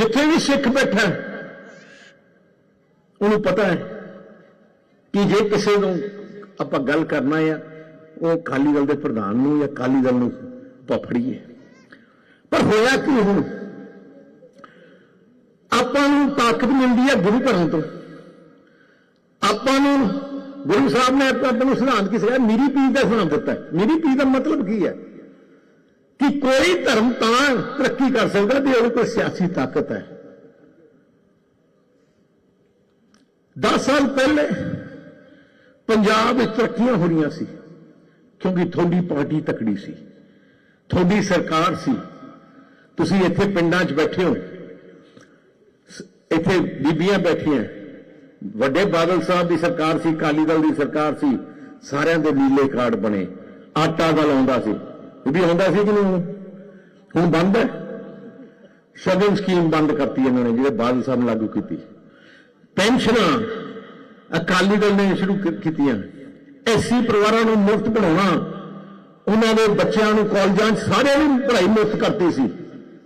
ਜਿੱਥੇ ਵੀ ਸਿੱਖ ਬੈਠਾ ਉਹਨੂੰ ਪਤਾ ਹੈ ਕਿ ਜੇ ਕਿਸੇ ਨੂੰ ਆਪਾਂ ਗੱਲ ਕਰਨਾ ਆ, ਉਹ ਅਕਾਲੀ ਦਲ ਦੇ ਪ੍ਰਧਾਨ ਨੂੰ ਜਾਂ ਅਕਾਲੀ ਦਲ ਨੂੰ ਆਪਾਂ ਫੜੀਏ। ਪਰ ਹੋਇਆ ਕੀ ਹੁਣ? ਆਪਾਂ ਨੂੰ ਤਾਕਤ ਮਿਲਦੀ ਹੈ ਗੁਰੂ ਘਰਾਂ ਤੋਂ। ਆਪਾਂ ਨੂੰ ਗੁਰੂ ਸਾਹਿਬ ਨੇ ਆਪਾਂ ਨੂੰ ਸਿਧਾਂਤ ਕੀ ਸਿਖਾਇਆ? ਮੇਰੀ ਪੀਰ ਦਾ ਸਿਧਾਂਤ ਦਿੱਤਾ ਮੀਰੀ ਮੇਰੀ ਪੀਰ ਦਾ ਮਤਲਬ ਕੀ ਹੈ? ਕਿ ਕੋਈ ਧਰਮ ਤਾਂ ਤਰੱਕੀ ਕਰ ਸਕਦਾ ਜੇ ਉਹਦੇ ਕੋਲ ਸਿਆਸੀ ਤਾਕਤ ਹੈ। 10 ਸਾਲ ਪਹਿਲੇ ਪੰਜਾਬ ਵਿੱਚ ਤਰੱਕੀਆਂ ਹੋ ਰਹੀਆਂ ਸੀ, ਕਿਉਂਕਿ ਤੁਹਾਡੀ ਪਾਰਟੀ ਤਕੜੀ ਸੀ, ਤੁਹਾਡੀ ਸਰਕਾਰ ਸੀ। ਤੁਸੀਂ ਇੱਥੇ ਪਿੰਡਾਂ 'ਚ ਬੈਠੇ ਹੋ। ਇੱਥੇ ਬੀਬੀਆਂ ਬੈਠੀਆਂ। ਵੱਡੇ ਬਾਦਲ ਸਾਹਿਬ ਦੀ ਸਰਕਾਰ ਸੀ ਕਾਲੀ ਦਲ ਦੀ ਸਰਕਾਰ ਸੀ। ਸਾਰਿਆਂ ਦੇ ਨੀਲੇ ਕਾਰਡ ਬਣੇ। ਆਟਾ ਦਲ ਆਉਂਦਾ ਸੀ। ਇਹ ਵੀ ਆਉਂਦਾ ਸੀ ਕਿ ਨਹੀਂ? ਹੁਣ ਬੰਦ ਹੈ। ਸ਼ਗਨ ਸਕੀਮ ਬੰਦ ਕਰਤੀ ਇਹਨਾਂ ਨੇ ਜਿਹੜੇ ਬਾਦਲ ਸਾਹਿਬ ਨੇ ਲਾਗੂ ਕੀਤੀ। ਪੈਨਸ਼ਨਾਂ ਅਕਾਲੀ ਦਲ ਨੇ ਸ਼ੁਰੂ ਕੀਤੀਆਂ। ਐਸੀ ਪਰਿਵਾਰਾਂ ਨੂੰ ਮੁਫਤ ਬਣਾਉਣਾ ਉਹਨਾਂ ਦੇ ਬੱਚਿਆਂ ਨੂੰ ਕਾਲਜਾਂ 'ਚ ਸਾਰਿਆਂ ਨੂੰ ਪੜ੍ਹਾਈ ਮੁਫਤ ਕਰਤੀ ਸੀ।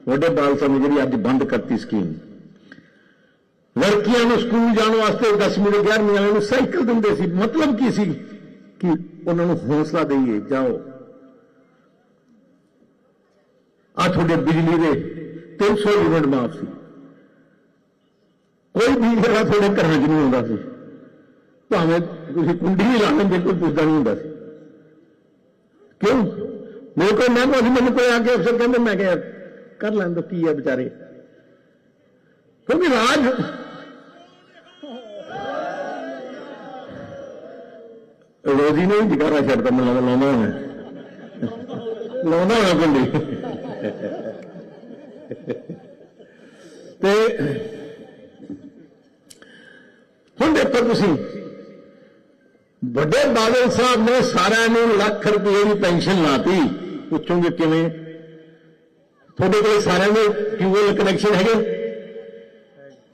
ਵੱਡੇ ਬਾਦਲ ਸਾਹਿਬ ਨੇ ਜਿਹੜੀ ਅੱਜ ਬੰਦ ਕਰਤੀ ਸਕੀਮ ਲੜਕੀਆਂ ਨੂੰ ਸਕੂਲ ਜਾਣ ਵਾਸਤੇ 10ਵੀਂ ਦੇ 11ਵੀਂ ਵਾਲਿਆਂ ਨੂੰ ਸਾਈਕਲ ਦਿੰਦੇ ਸੀ। ਮਤਲਬ ਕੀ ਸੀ? ਕਿ ਉਹਨਾਂ ਨੂੰ ਹੌਸਲਾ ਦੇਈਏ, ਜਾਓ। ਆ ਤੁਹਾਡੇ ਬਿਜਲੀ ਦੇ 300 ਯੂਨਿਟ ਮਾਫ ਸੀ ਕੋਈ ਵੀ ਜਿਹੜਾ ਤੁਹਾਡੇ ਘਰਾਂ 'ਚ ਨਹੀਂ ਆਉਂਦਾ ਸੀ ਭਾਵੇਂ ਤੁਸੀਂ ਕੁੰਡੀ ਵੀ ਲਾਣੇ ਬਿਲਕੁਲ ਪੁੱਛਦਾ ਨਹੀਂ ਹੁੰਦਾ ਸੀ ਕਿਉਂ ਮੇਰੇ ਕੋਲ ਮੈਂ ਕੋਈ ਮੈਨੂੰ ਕੋਈ ਆ ਕੇ ਅਫਸਰ ਕਹਿੰਦੇ ਮੈਂ ਕਿਹਾ ਕਰ ਲੈਣ ਦੋ ਕੀ ਹੈ ਵਿਚਾਰੇ ਕਿਉਂਕਿ ਰਾਜ ਰੋਜ਼ੀ ਨੇ ਵੀ ਜਗਾਰਾ ਛੱਡਦਾ ਮੈਨੂੰ ਲੱਗਦਾ ਲਾਉਂਦਾ ਹੋਣਾ ਲਾਉਂਦਾ ਹੋਣਾ ਕੁੰਡੀ ਤੇ ਹੁਣ ਦੇਖੋ ਤੁਸੀਂ ਵੱਡੇ ਬਾਦਲ ਸਾਹਿਬ ਨੇ ਸਾਰਿਆਂ ਨੂੰ ਲੱਖ ਰੁਪਏ ਦੀ ਪੈਨਸ਼ਨ ਲਾਤੀ ਪੁੱਛੋਗੇ ਕਿਵੇਂ ਤੁਹਾਡੇ ਕੋਲ ਸਾਰਿਆਂ ਦੇ ਕਿਊਐਲ ਕਨੈਕਸ਼ਨ ਹੈਗੇ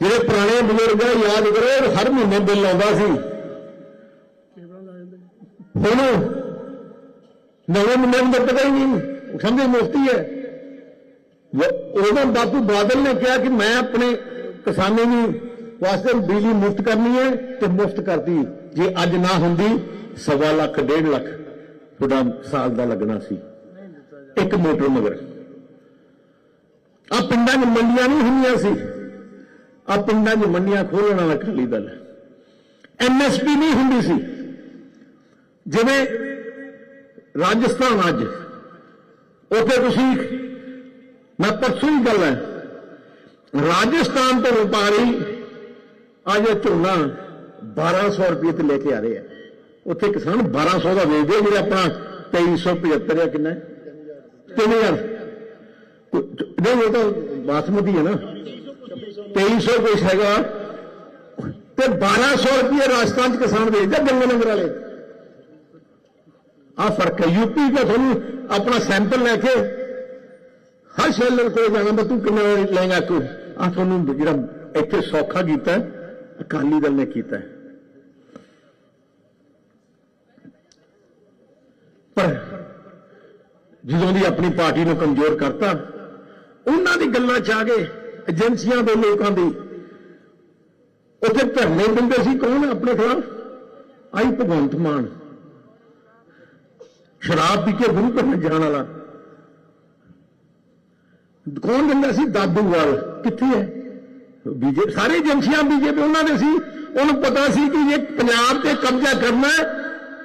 ਜਿਹੜੇ ਪੁਰਾਣੇ ਬਜ਼ੁਰਗ ਆ ਯਾਦ ਕਰੋ ਹਰ ਮਹੀਨੇ ਬਿੱਲ ਆਉਂਦਾ ਸੀ ਹੁਣ ਨਵੇਂ ਮੁੰਡੇ ਨੂੰ ਤਾਂ ਪਤਾ ਹੀ ਨਹੀਂ ਉਹ ਸਮਝੇ ਮੁਫਤੀ ਹੈ ਉਹ- ਉਦੋਂ ਬਾਪੂ ਬਾਦਲ ਨੇ ਕਿਹਾ ਕਿ ਮੈਂ ਆਪਣੇ ਕਿਸਾਨਾਂ ਨੂੰ ਵਾਸਤੇ ਬਿਜਲੀ ਮੁਫਤ ਕਰਨੀ ਹੈ ਤੇ ਮੁਫਤ ਕਰਤੀ। ਜੇ ਅੱਜ ਨਾ ਹੁੰਦੀ, ਸਵਾ ਲੱਖ, ਡੇਢ ਲੱਖ ਤੁਹਾਡਾ ਸਾਲ ਦਾ ਲੱਗਣਾ ਸੀ। ਇੱਕ ਮੋਟਰ ਮਗਰ। ਆ ਪਿੰਡਾਂ 'ਚ ਮੰਡੀਆਂ ਨਹੀਂ ਹੁੰਦੀਆਂ ਸੀ। ਆ ਪਿੰਡਾਂ 'ਚ ਮੰਡੀਆਂ ਖੋਲਣ ਵਾਲਾ ਅਕਾਲੀ ਦਲ ਐਮਐਸਪੀ ਨਹੀਂ ਹੁੰਦੀ ਸੀ। ਜਿਵੇਂ ਰਾਜਸਥਾਨ ਅੱਜ, ਉੱਥੇ ਤੁਸੀਂ ਮੈਂ ਪਰਸੋਂ ਹੀ ਗੱਲ ਹੈ। ਰਾਜਸਥਾਨ ਤੋਂ ਵਪਾਰੀ ਅੱਜ ਇਹ ਝੋਨਾ 1200 ਰੁਪਏ ਤੇ ਲੈ ਕੇ ਆ ਰਹੇ ਆ। ਉੱਥੇ ਕਿਸਾਨ 1200 ਦਾ ਵੇਚਦੇ ਆ, ਜਿਹੜੇ ਆਪਣਾ 2375 ਜਾਂ ਕਿੰਨਾ? 3000 ਨਹੀਂ ਉਹ ਤਾਂ ਬਾਸਮਤੀ ਹੈ ਨਾ। 2300 ਕੁਛ ਹੈਗਾ। ਤੇ 1200 ਰੁਪਏ ਰਾਜਸਥਾਨ ਚ ਕਿਸਾਨ ਵੇਚਦਾ ਗੰਗਾ ਨਗਰ ਵਾਲੇ। ਆ ਫ਼ਰਕ ਹੈ। ਯੂਪੀ ਦਾ ਤੁਹਾਨੂੰ ਆਪਣਾ ਸੈਂਪਲ ਲੈ ਕੇ ਹਰ ਸ਼ੈਲਰ ਕੋਲ ਜਾਣਾ ਤਾਂ ਤੂੰ ਕਿੰਨਾ ਲੈਂਗਾ ਤੂੰ ਆ ਤੁਹਾਨੂੰ ਜਿਹੜਾ ਇੱਥੇ ਸੌਖਾ ਕੀਤਾ ਅਕਾਲੀ ਦਲ ਨੇ ਕੀਤਾ ਪਰ ਜਦੋਂ ਦੀ ਆਪਣੀ ਪਾਰਟੀ ਨੂੰ ਕਮਜ਼ੋਰ ਕਰਤਾ, ਉਹਨਾਂ ਦੀ ਗੱਲਾਂ ਚ ਆ ਗਏ ਏਜੰਸੀਆਂ ਦੇ ਲੋਕਾਂ ਦੀ ਉੱਥੇ ਧਰਨੇ ਦਿੰਦੇ ਸੀ ਕੌਣ ਆਪਣੇ ਖਿਲਾਫ? ਆਈ ਭਗਵੰਤ ਮਾਨ। ਸ਼ਰਾਬ ਪੀ ਕੇ ਗੁਰੂ ਘਰ ਜਾਣ ਵਾਲਾ। ਕੌਣ ਦਿੰਦਾ ਸੀ? ਦਾਦੂਵਾਲ ਕਿੱਥੇ ਹੈ? ਬੀਜੇ ਸਾਰੇ ਏਜੰਸੀਆਂ ਬੀਜੇਪੀ ਉਹਨਾਂ ਦੇ ਸੀ। ਉਹਨੂੰ ਪਤਾ ਸੀ ਕਿ ਇਹ ਪੰਜਾਬ ਤੇ ਕਬਜ਼ਾ ਕਰਨਾ ਹੈ,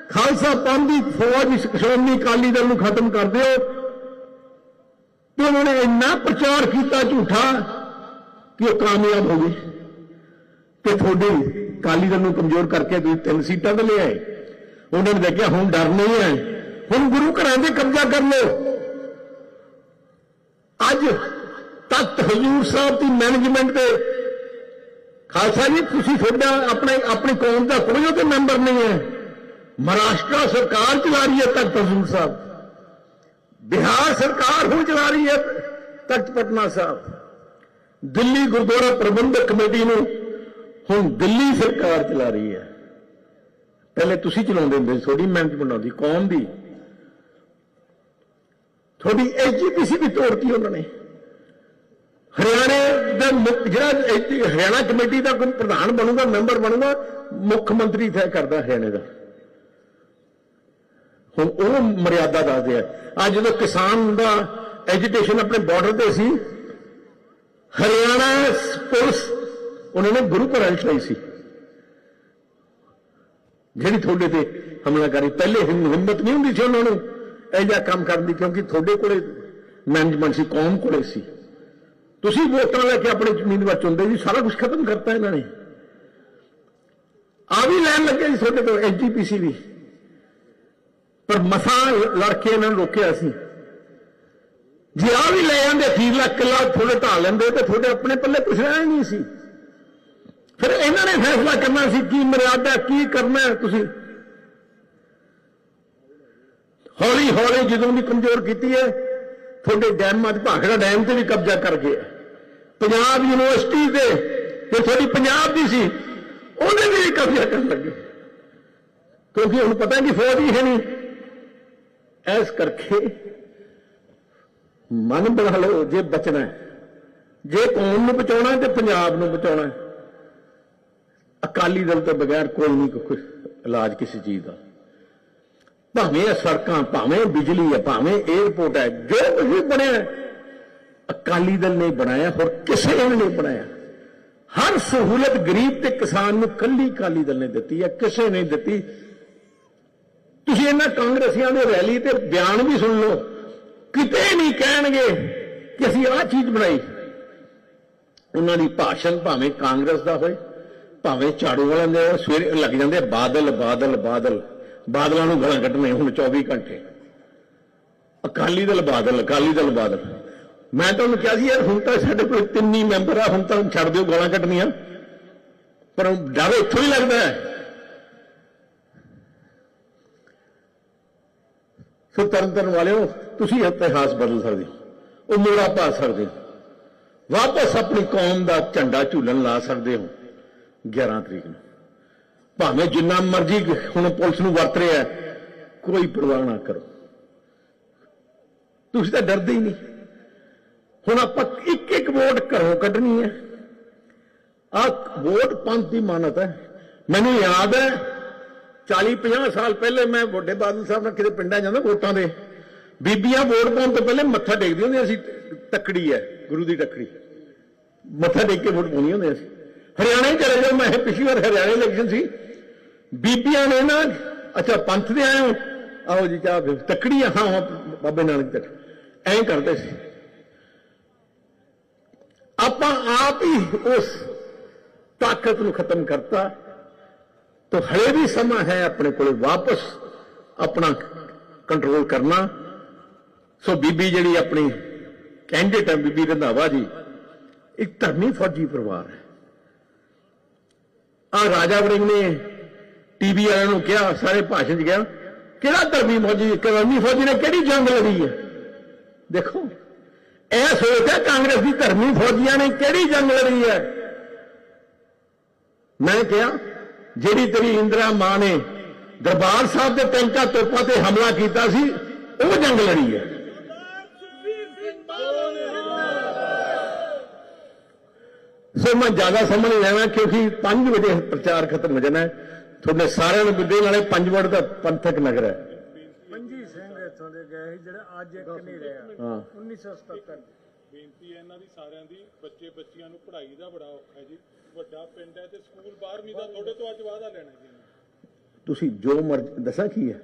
ਖਾਲਸਾ ਪੰਥ ਦੀ ਫੌਜ ਸ਼੍ਰੋਮਣੀ ਅਕਾਲੀ ਦਲ ਨੂੰ ਖਤਮ ਕਰ ਦਿਓ। ਤੇ ਉਹਨਾਂ ਨੇ ਇੰਨਾ ਪ੍ਰਚਾਰ ਕੀਤਾ ਝੂਠਾ ਕਿ ਉਹ ਕਾਮਯਾਬ ਹੋ ਗਏ ਤੇ ਤੁਹਾਡੀ ਅਕਾਲੀ ਦਲ ਨੂੰ ਕਮਜ਼ੋਰ ਕਰਕੇ ਤੁਸੀਂ ਤਿੰਨ ਸੀਟਾਂ ਤੇ ਲੈ ਆਏ। ਉਹਨਾਂ ਨੇ ਦੇਖਿਆ, ਹੁਣ ਡਰ ਨਹੀਂ ਹੈ। ਹੁਣ ਗੁਰੂ ਘਰਾਂ ਤੇ ਕਬਜ਼ਾ ਕਰ ਲਓ। ਅੱਜ ਤਖਤ ਹਜ਼ੂਰ ਸਾਹਿਬ ਦੀ ਮੈਨੇਜਮੈਂਟ ਤੇ ਖਾਲਸਾ ਜੀ, ਤੁਸੀਂ ਤੁਹਾਡਾ ਆਪਣੇ, ਆਪਣੀ ਕੌਮ ਦਾ ਕੋਈ ਉਹਦੇ ਮੈਂਬਰ ਨਹੀਂ ਹੈ। ਮਹਾਰਾਸ਼ਟਰ ਸਰਕਾਰ ਚਲਾ ਰਹੀ ਹੈ ਤਖਤ ਹਜ਼ੂਰ ਸਾਹਿਬ। ਬਿਹਾਰ ਸਰਕਾਰ ਹੁਣ ਚਲਾ ਰਹੀ ਹੈ ਤਖਤ ਪਟਨਾ ਸਾਹਿਬ। ਦਿੱਲੀ ਗੁਰਦੁਆਰਾ ਪ੍ਰਬੰਧਕ ਕਮੇਟੀ ਨੂੰ ਹੁਣ ਦਿੱਲੀ ਸਰਕਾਰ ਚਲਾ ਰਹੀ ਹੈ। ਪਹਿਲੇ ਤੁਸੀਂ ਚਲਾਉਂਦੇ ਹੁੰਦੇ ਸੀ, ਤੁਹਾਡੀ ਮਿਹਨਤ ਬਣਾਉਂਦੀ ਕੌਮ ਦੀ। ਤੁਹਾਡੀ ਐਜੀਪੀਸੀ ਵੀ ਤੋੜਤੀ ਉਹਨਾਂ ਨੇ। ਹਰਿਆਣੇ ਦਾ ਮੁੱਖ ਜਿਹੜਾ ਹਰਿਆਣਾ ਕਮੇਟੀ ਦਾ ਕੋਈ ਪ੍ਰਧਾਨ ਬਣੂਗਾ, ਮੈਂਬਰ ਬਣੂਗਾ, ਮੁੱਖ ਮੰਤਰੀ ਤੈਅ ਕਰਦਾ ਹਰਿਆਣੇ ਦਾ। ਹੁਣ ਉਹ ਮਰਿਆਦਾ ਦੱਸਦੇ ਆ। ਅੱਜ ਜਦੋਂ ਕਿਸਾਨ ਦਾ ਐਜੀਟੇਸ਼ਨ ਆਪਣੇ ਬਾਰਡਰ ਤੇ ਸੀ, ਹਰਿਆਣਾ ਪੁਲਿਸ ਉਹਨਾਂ ਨੇ ਗੁਰੂ ਘਰਾਂ ਚਲਾਈ ਸੀ। ਜਿਹੜੀ ਤੁਹਾਡੇ ਤੇ ਹਮਲਾ ਕਰੀ, ਪਹਿਲੇ ਹਿੰਮ- ਹਿੰਮਤ ਨਹੀਂ ਹੁੰਦੀ ਸੀ ਉਹਨਾਂ ਨੂੰ। ਇਹ ਜਿਹਾ ਕੰਮ ਕਰਨ ਦੀ ਕਿਉਂਕਿ ਤੁਹਾਡੇ ਕੋਲੇ ਮੈਨੇਜਮੈਂਟ ਸੀ, ਕੌਮ ਕੋਲੇ ਸੀ। ਤੁਸੀਂ ਵੋਟਾਂ ਲੈ ਕੇ ਆਪਣੇ ਉਮੀਦਵਾਰ ਚੁਣਦੇ ਜੀ ਸਾਰਾ ਕੁਝ ਖਤਮ ਕਰਤਾ ਇਹਨਾਂ ਨੇ। ਆ ਵੀ ਲੈਣ ਲੱਗੇ ਜੀ ਤੁਹਾਡੇ ਤੋਂ ਐਨਟੀਪੀਸੀ ਵੀ। ਪਰ ਮਸਾਂ ਲੜ ਕੇ ਇਹਨਾਂ ਨੂੰ ਰੋਕਿਆ ਸੀ। ਜੇ ਆ ਵੀ ਲੈ ਜਾਂਦੇ ਅਖੀਰਲਾ ਲੱਖ ਕਿੱਲਾ ਥੋੜੇ ਢਾ ਲੈਂਦੇ ਤੇ ਤੁਹਾਡੇ ਆਪਣੇ ਪੱਲੇ ਕੁਛ ਰਹਿਣਾ ਹੀ ਨਹੀਂ ਸੀ। ਫਿਰ ਇਹਨਾਂ ਨੇ ਫੈਸਲਾ ਕਰਨਾ ਸੀ, ਕੀ ਮਰਿਆਦਾ, ਕੀ ਕਰਨਾ ਤੁਸੀਂ? ਹੌਲੀ ਹੌਲੀ ਜਦੋਂ ਵੀ ਕਮਜ਼ੋਰ ਕੀਤੀ ਹੈ, ਤੁਹਾਡੇ ਡੈਮਾਂ 'ਚ ਭਾਖੜਾ ਡੈਮ ਤੇ ਵੀ ਕਬਜ਼ਾ ਕਰ ਗਏ ਪੰਜਾਬ ਯੂਨੀਵਰਸਿਟੀ ਤੇ ਤੇ ਤੁਹਾਡੀ ਪੰਜਾਬ ਦੀ ਸੀ ਉਹਨੇ ਵੀ ਕਬਜ਼ਾ ਕਰਨ ਲੱਗੇ। ਕਿਉਂਕਿ ਹੁਣ ਪਤਾ ਨਹੀਂ ਫੌਜ ਹੀ ਹੈ ਨਹੀਂ। ਇਸ ਕਰਕੇ ਮਨ ਬਣਾ ਲਓ, ਜੇ ਬਚਣਾ ਜੇ ਕੌਮ ਨੂੰ ਬਚਾਉਣਾ ਹੈ ਤੇ ਪੰਜਾਬ ਨੂੰ ਬਚਾਉਣਾ ਅਕਾਲੀ ਦਲ ਤੋਂ ਬਗੈਰ ਕੋਈ ਨਹੀਂ ਕੋਈ ਇਲਾਜ ਕਿਸੇ ਚੀਜ਼ ਦਾ। ਭਾਵੇਂ ਇਹ ਸੜਕਾਂ, ਭਾਵੇਂ ਬਿਜਲੀ ਹੈ, ਭਾਵੇਂ 에어ਪੋਰਟ ਹੈ, ਜੋ ਕੁਝ ਵੀ ਬਣਿਆ ਅਕਾਲੀ ਦਲ ਨੇ ਬਣਾਇਆ, ਹੋਰ ਕਿਸੇ ਨੇ ਨਹੀਂ ਬਣਾਇਆ। ਹਰ ਸਹੂਲਤ ਗਰੀਬ ਤੇ ਕਿਸਾਨ ਨੂੰ ਕੱਲੀ ਅਕਾਲੀ ਦਲ ਨੇ ਦਿੱਤੀ ਹੈ, ਕਿਸੇ ਨੇ ਦਿੱਤੀ। ਤੁਸੀਂ ਇਹਨਾਂ ਕਾਂਗਰਸੀਆਂ ਦੇ ਰੈਲੀ ਤੇ ਬਿਆਨ ਵੀ ਸੁਣ ਲਓ। ਕਿਤੇ ਨਹੀਂ ਕਹਿਣਗੇ ਕਿ ਅਸੀਂ ਆਹ ਚੀਜ਼ ਬਣਾਈ। ਉਹਨਾਂ ਦੀ ਭਾਸ਼ਣ ਭਾਵੇਂ ਕਾਂਗਰਸ ਦਾ ਹੋਏ, ਭਾਵੇਂ ਝਾੜੂ ਵਾਲਿਆਂ ਦੇ ਸਵੇਰੇ ਲੱਗ ਜਾਂਦੇ ਬਾਦਲ ਬਾਦਲ ਬਾਦਲ। ਬਾਦਲਾਂ ਨੂੰ ਗਲਾਂ ਕੱਢਣੇ, ਹੁਣ 24 ਘੰਟੇ। ਅਕਾਲੀ ਦਲ ਬਾਦਲ, ਅਕਾਲੀ ਦਲ ਬਾਦਲ। ਮੈਂ ਤੁਹਾਨੂੰ ਕਿਹਾ ਸੀ, ਯਾਰ, ਹੁਣ ਤਾਂ ਸਾਡੇ ਕੋਲ ਤਿੰਨੀ ਮੈਂਬਰ ਆ, ਹੁਣ ਤਾਂ ਛੱਡ ਦਿਓ ਗਾਲਾਂ ਕੱਢਣੀਆਂ। ਪਰ ਡਰ ਇੱਥੋਂ ਹੀ ਲੱਗਦਾ ਹੈ। ਸੋ ਤਰਨ ਤਾਰਨ ਵਾਲਿਓ, ਤੁਸੀਂ ਇਤਿਹਾਸ ਬਦਲ ਸਕਦੇ ਹੋ। ਉਹ ਮੋੜਾ ਪਾ ਸਕਦੇ ਹੋ। ਵਾਪਸ ਆਪਣੀ ਕੌਮ ਦਾ ਝੰਡਾ ਝੂਲਣ ਲਾ ਸਕਦੇ ਹੋ 11 ਤਰੀਕ ਨੂੰ। ਭਾਵੇਂ ਜਿੰਨਾ ਮਰਜ਼ੀ ਹੁਣ ਪੁਲਿਸ ਨੂੰ ਵਰਤ ਰਿਹਾ, ਕੋਈ ਪਰਵਾਹ ਨਾ ਕਰੋ। ਤੁਸੀਂ ਤਾਂ ਡਰਦੇ ਹੀ ਨਹੀਂ। ਹੁਣ ਆਪਾਂ ਇੱਕ ਇੱਕ ਵੋਟ ਘਰੋਂ ਕੱਢਣੀ ਹੈ। ਆ ਵੋਟ ਪੰਥ ਦੀ ਮਾਨਤ ਹੈ। ਮੈਨੂੰ ਯਾਦ ਹੈ 40 50 ਸਾਲ ਪਹਿਲੇ ਮੈਂ ਵੱਡੇ ਬਾਦਲ ਸਾਹਿਬ ਨਾਲ ਕਿਤੇ ਪਿੰਡਾਂ ਜਾਂਦਾ ਵੋਟਾਂ ਦੇ। ਬੀਬੀਆਂ ਵੋਟ ਪਾਉਣ ਤੋਂ ਪਹਿਲੇ ਮੱਥਾ ਟੇਕਦੀ ਹੁੰਦੀਆਂ ਸੀ ਤੱਕੜੀ ਹੈ, ਗੁਰੂ ਦੀ ਟੱਕੜੀ। ਮੱਥਾ ਟੇਕ ਕੇ ਵੋਟ ਪਾਉਣੀ ਹੁੰਦੀ ਸੀ। ਹਰਿਆਣੇ ਚਲੇ ਜਾਓ, ਮੈਂ ਪਿਛਲੀ ਵਾਰ ਹਰਿਆਣੇ ਇਲੈਕਸ਼ਨ ਸੀ। ਬੀਬੀਆਂ ਨੇ ਨਾ, ਅੱਛਾ, ਪੰਥ ਦੇ ਆਏ ਹੋ ਆਓ ਜੀ ਚਾਹ ਪੀਓ। ਹਾਂ ਬਾਬੇ ਨਾਨਕ ਤੱਕ। ਐਂ ਕਰਦੇ ਸੀ। ਆਪਾਂ ਆਪ ਹੀ ਉਸ ਤਾਕਤ ਨੂੰ ਖਤਮ ਕਰਤਾ, ਤਾਂ ਹਲੇ ਵੀ ਸਮਾਂ ਹੈ ਆਪਣੇ ਕੋਲੇ ਵਾਪਸ, ਆਪਣਾ ਕੰਟਰੋਲ ਕਰਨਾ। ਸੋ ਬੀਬੀ ਜਿਹੜੀ ਆਪਣੀ ਕੈਂਡੀਡੇਟ ਹੈ ਬੀਬੀ ਰੰਧਾਵਾ ਜੀ, ਇੱਕ ਧਰਮੀ ਫੌਜੀ ਪਰਿਵਾਰ ਹੈ। ਆ ਰਾਜਾ ਵਰਿੰਗ ਨੇ ਟੀਵੀ ਵਾਲਿਆਂ ਨੂੰ ਕਿਹਾ, ਸਾਰੇ ਭਾਸ਼ਣ 'ਚ ਗਿਆ ਕਿਹੜਾ ਧਰਮੀ ਫੌਜੀ ਧਰਮੀ ਫੌਜੀ ਨੇ ਕਿਹੜੀ ਜੰਗ ਲੜੀ ਹੈ? ਦੇਖੋ, ਇਹ ਸੋਚ ਹੈ ਕਾਂਗਰਸ ਦੀ ਧਰਮੀ ਫੌਜੀਆਂ ਨੇ ਕਿਹੜੀ ਜੰਗ ਲੜੀ ਹੈ? ਮੈਂ ਕਿਹਾ, ਜਿਹੜੀ ਤੇਰੀ ਇੰਦਰਾ ਮਾਂ ਨੇ ਦਰਬਾਰ ਸਾਹਿਬ ਦੇ ਟੈਂਕਾਂ ਤੋਪਾਂ ਤੇ ਹਮਲਾ ਕੀਤਾ ਸੀ, ਉਹ ਜੰਗ ਲੜੀ ਹੈ। ਸੋ ਮੈਂ ਜ਼ਿਆਦਾ ਸਮਝ ਨਹੀਂ ਲੈਣਾ, ਕਿਉਂਕਿ 5 ਵਜੇ ਪ੍ਰਚਾਰ ਖਤਮ ਹੋ ਜਾਣਾ ਹੈ। ਤੁਹਾਡੇ ਸਾਰਿਆਂ ਨੂੰ ਵਿਦੇ ਨਾਲੇ 5 ਵਜੇ ਦਾ ਪੰਥਕ ਨਗਰ ਹੈ। ਪੰਜੀ ਸਿੰਘ ਇੱਥੋਂ ਦੇ ਗਏ ਸੀ ਜਿਹੜਾ ਅੱਜ ਇੱਕ ਨਹੀਂ ਰਿਹਾ ਹਾਂ। 1977 ਬੇਨਤੀ ਹੈ ਇਹਨਾਂ ਦੀ ਸਾਰਿਆਂ ਦੀ ਬੱਚੇ ਬੱਚੀਆਂ ਨੂੰ ਪੜ੍ਹਾਈ ਦਾ ਬੜਾ ਔਖਾ ਹੈ ਜੀ। ਵੱਡਾ ਪਿੰਡ ਹੈ ਤੇ ਸਕੂਲ ਬਾਹਰ ਨਹੀਂ ਦਾ ਤੁਹਾਡੇ ਤੋਂ ਅੱਜ ਵਾਅਦਾ ਲੈਣਾ ਜੀ। ਤੁਸੀਂ ਜੋ ਮਰਜ਼ੀ ਦੱਸਾਂ ਕੀ ਹੈ?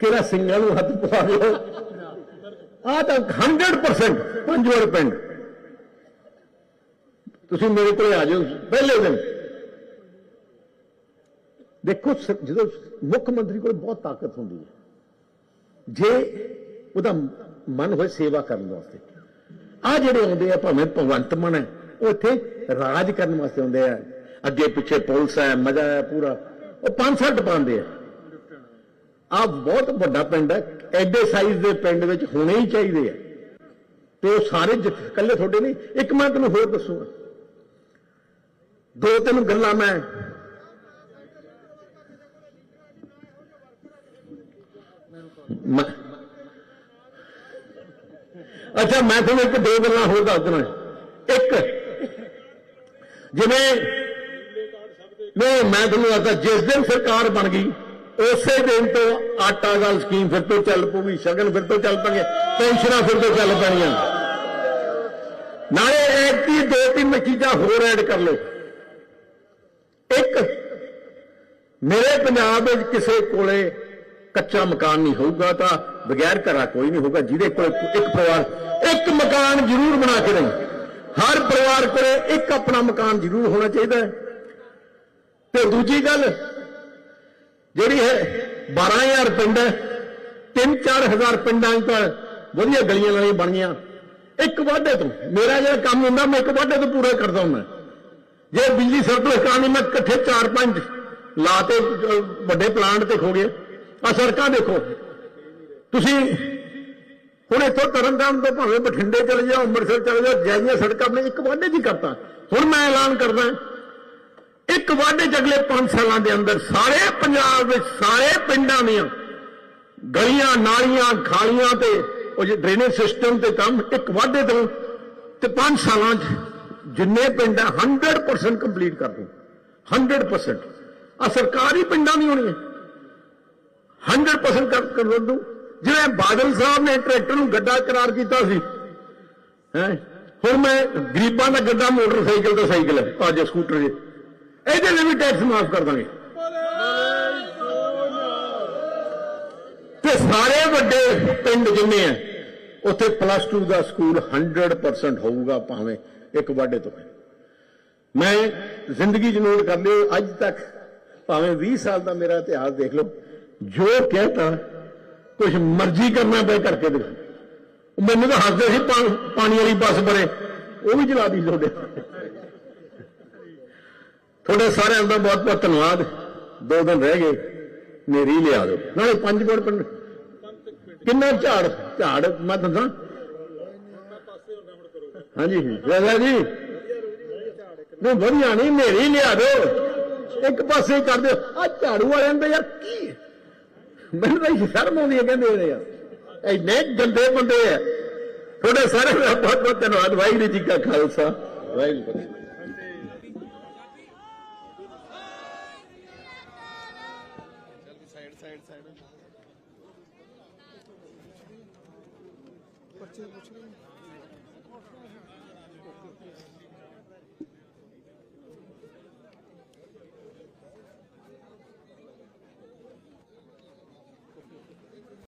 ਕਿਹੜਾ ਸਿੰਘਾਂ ਨੂੰ ਹੱਥ ਪਾ ਦਿਓ ਆ ਤਾਂ 100% ਪੰਜਵੜ ਪਿੰਡ। ਤੁਸੀਂ ਮੇਰੇ ਕੋਲ ਆ ਜਾਓ ਪਹਿਲੇ ਦਿਨ। ਦੇਖੋ ਜਦੋਂ ਮੁੱਖ ਮੰਤਰੀ ਕੋਲ ਬਹੁਤ ਤਾਕਤ ਹੁੰਦੀ ਹੈ। ਜੇ ਉਹਦਾ ਮਨ ਹੋਏ ਸੇਵਾ ਕਰਨ ਵਾਸਤੇ। ਆ ਜਿਹੜੇ ਆਉਂਦੇ ਆ, ਭਾਵੇਂ ਭਗਵੰਤ ਮਨ ਹੈ, ਉਹ ਇੱਥੇ ਰਾਜ ਕਰਨ ਵਾਸਤੇ ਆਉਂਦੇ ਆ। ਅੱਗੇ ਪਿੱਛੇ ਪੁਲਿਸ ਹੈ, ਮਜ਼ਾ ਹੈ ਪੂਰਾ। ਉਹ ਪੰਜ ਸੱਤ ਪਾਉਂਦੇ ਆ। ਆ ਬਹੁਤ ਵੱਡਾ ਪਿੰਡ ਹੈ, ਐਡੇ ਸਾਈਜ਼ ਦੇ ਪਿੰਡ ਵਿੱਚ ਹੋਣੇ ਹੀ ਚਾਹੀਦੇ ਆ। ਤੇ ਉਹ ਸਾਰੇ ਜਿੱਥੇ- ਇਕੱਲੇ ਤੁਹਾਡੇ ਨਹੀਂ, ਇੱਕ ਮਿੰਟ ਨੂੰ ਹੋਰ ਦੱਸੂਗਾ। ਦੋ ਤਿੰਨ ਗੱਲਾਂ ਮੈਂ ਅੱਛਾ, ਮੈਂ ਤੁਹਾਨੂੰ ਇੱਕ ਦੋ ਗੱਲਾਂ ਹੋਰ ਦੱਸ ਦਿੰਦਾ ਇੱਕ, ਜਿਵੇਂ ਨਹੀਂ ਮੈਂ ਤੁਹਾਨੂੰ ਦੱਸਦਾ, ਜਿਸ ਦਿਨ ਸਰਕਾਰ ਬਣ ਗਈ, ਉਸੇ ਦਿਨ ਤੋਂ ਆਟਾ ਦਾਲ ਸਕੀਮ ਫਿਰ ਤੋਂ ਚੱਲ ਪਊਗੀ, ਸ਼ਗਨ ਫਿਰ ਤੋਂ ਚੱਲ ਪਣਗੇ, ਪੈਨਸ਼ਨਾਂ ਫਿਰ ਤੋਂ ਚੱਲ ਪੈਣੀਆਂ। ਨਾਲੇ ਇੱਕ ਦੋ ਤਿੰਨ ਚੀਜ਼ਾਂ ਹੋਰ ਐਡ ਕਰ ਲਓ। ਇੱਕ, ਮੇਰੇ ਪੰਜਾਬ ਵਿੱਚ ਕਿਸੇ ਕੋਲੇ ਕੱਚਾ ਮਕਾਨ ਨਹੀਂ ਹੋਊਗਾ ਤਾਂ ਬਗੈਰ ਘਰਾ ਕੋਈ ਨਹੀਂ ਹੋਊਗਾ, ਜਿਹਦੇ ਕੋਲ ਇੱਕ ਪਰਿਵਾਰ, ਇੱਕ ਮਕਾਨ ਜ਼ਰੂਰ ਬਣਾ ਕੇ ਰਹੀ ਹਰ ਪਰਿਵਾਰ ਕੋਲ ਇੱਕ ਆਪਣਾ ਮਕਾਨ ਜ਼ਰੂਰ ਹੋਣਾ ਚਾਹੀਦਾ ਹੈ। ਤੇ ਦੂਜੀ ਗੱਲ, ਜਿਹੜੀ ਹੈ 12000 ਪਿੰਡ ਹੈ 3-4000 ਪਿੰਡਾਂ 'ਚ ਤਾਂ ਵਧੀਆ ਗਲੀਆਂ ਨਾਲੀਆਂ ਬਣ ਗਈਆਂ ਇੱਕ ਵਾਢੇ ਤੋਂ, ਮੇਰਾ ਜਿਹੜਾ ਕੰਮ ਹੁੰਦਾ, ਮੈਂ ਇੱਕ ਵਾਢੇ ਤੋਂ ਪੂਰਾ ਕਰਦਾ ਹੁੰਦਾ। ਜੇ ਬਿਜਲੀ ਸਰਪਲਸ ਕਰਾਉਣੀ, ਮੈਂ ਇਕੱਠੇ 4-5 ਲਾ ਤੇ ਵੱਡੇ ਪਲਾਂਟ ਤੇ ਖੋ ਗਏ ਆ ਸੜਕਾਂ ਦੇਖੋ। ਤੁਸੀਂ ਹੁਣ ਇੱਥੋਂ ਤਰਨਤਾਰਨ ਤੋਂ ਭਾਵੇਂ ਬਠਿੰਡੇ ਚਲੇ ਜਾਓ, ਅੰਮ੍ਰਿਤਸਰ ਚਲੇ ਜਾਓ, ਜਾਈਆਂ ਸੜਕਾਂ ਆਪਣੇ ਇੱਕ ਵਾਢੇ 'ਚ ਹੀ ਕਰਤਾ। ਹੁਣ ਮੈਂ ਐਲਾਨ ਕਰਦਾ ਇੱਕ ਵਾਢੇ 'ਚ ਅਗਲੇ 5 ਸਾਲਾਂ ਦੇ ਅੰਦਰ ਸਾਰੇ ਪੰਜਾਬ ਵਿੱਚ ਸਾਰੇ ਪਿੰਡਾਂ ਦੀਆਂ ਗਲੀਆਂ, ਨਾਲੀਆਂ, ਖਾਲੀਆਂ ਤੇ ਉਹ ਜੇ ਡਰੇਨੇਜ ਸਿਸਟਮ ਤੇ ਕੰਮ ਇੱਕ ਵਾਢੇ ਤੋਂ ਤੇ 5 ਸਾਲਾਂ 'ਚ ਜਿੰਨੇ ਪਿੰਡ ਆ 100% ਕੰਪਲੀਟ ਕਰ ਦੂੰ। 100% ਆ ਸਰਕਾਰੀ ਪਿੰਡਾਂ ਦੀ ਹੋਣੀ 100% ਕਰ ਕਰ ਦੂੰ ਜਿਵੇਂ ਬਾਦਲ ਸਾਹਿਬ ਨੇ ਟਰੈਕਟਰ ਨੂੰ ਗੱਡਾ ਕਰਾਰ ਕੀਤਾ ਸੀ ਹੈ ਹੁਣ ਮੈਂ ਗਰੀਬਾਂ ਦਾ ਗੱਡਾ ਮੋਟਰਸਾਈਕਲ ਦਾ ਸਾਈਕਲ ਹੈ ਅੱਜ ਸਕੂਟਰ ਜੇ ਇਹਦੇ ਲਈ ਵੀ ਟੈਕਸ ਮਾਫ ਕਰ ਦਾਂਗੇ ਤੇ ਸਾਰੇ ਵੱਡੇ ਪਿੰਡ ਜਿੰਨੇ ਆ ਉੱਥੇ ਪਲੱਸ 2 ਦਾ ਸਕੂਲ 100% ਹੋਊਗਾ ਭਾਵੇਂ ਇੱਕ ਵਾਢੇ ਤੋਂ ਮੈਂ ਜ਼ਿੰਦਗੀ 'ਚ ਨੋਟ ਕਰ ਲਿਓ ਅੱਜ ਤੱਕ ਭਾਵੇਂ 20 ਸਾਲ ਦਾ ਮੇਰਾ ਇਤਿਹਾਸ ਦੇਖ ਲਓ ਜੋ ਕਹਿਤਾ ਕੁਝ ਮਰਜ਼ੀ ਕਰਨਾ ਪਏ ਕਰਕੇ ਦੇਖੋ। ਮੈਨੂੰ ਤਾਂ ਹੱਸਦੇ ਸੀ ਪਾਣੀ ਵਾਲੀ ਬੱਸ ਬਰੇ ਉਹ ਵੀ ਚਲਾ ਦੀ ਤੁਹਾਡੇ ਤੁਹਾਡੇ ਸਾਰਿਆਂ ਦਾ ਬਹੁਤ ਬਹੁਤ ਧੰਨਵਾਦ। ਦੋ ਦਿਨ ਰਹਿ ਗਏ ਮੇਰੀ ਲਿਆ ਦਿਓ। ਨਾਲੇ ਪੰਜ ਬੋੜ ਪਿੰਡ। ਕਿੰਨਾ ਝਾੜ ਝਾੜ, ਮੈਂ ਦੱਸਾਂ? ਹਾਂਜੀ, ਰਾਜਾ ਜੀ। ਨਹੀਂ, ਵਧੀਆ ਨਹੀਂ ਮੇਰੀ ਲਿਆ ਦਿਓ। ਇੱਕ ਪਾਸੇ ਕਰ ਦਿਓ। ਆ ਝਾੜੂ ਵਾਲਿਆਂ ਦਾ ਯਾਰ ਕੀ ਮੈਨੂੰ ਤਾਂ ਸ਼ਰਮ ਆਉਂਦੀ ਹੈ, ਕਹਿੰਦੇ ਨੇ ਯਾਰ ਇੰਨੇ ਗੰਦੇ ਬੰਦੇ ਆ। ਤੁਹਾਡੇ ਸਾਰੇ ਦਾ ਬਹੁਤ ਬਹੁਤ ਧੰਨਵਾਦ, ਵਾਹਿਗੁਰੂ ਜੀ ਕਾ ਖਾਲਸਾ। ਵਾਹਿਗੁਰੂ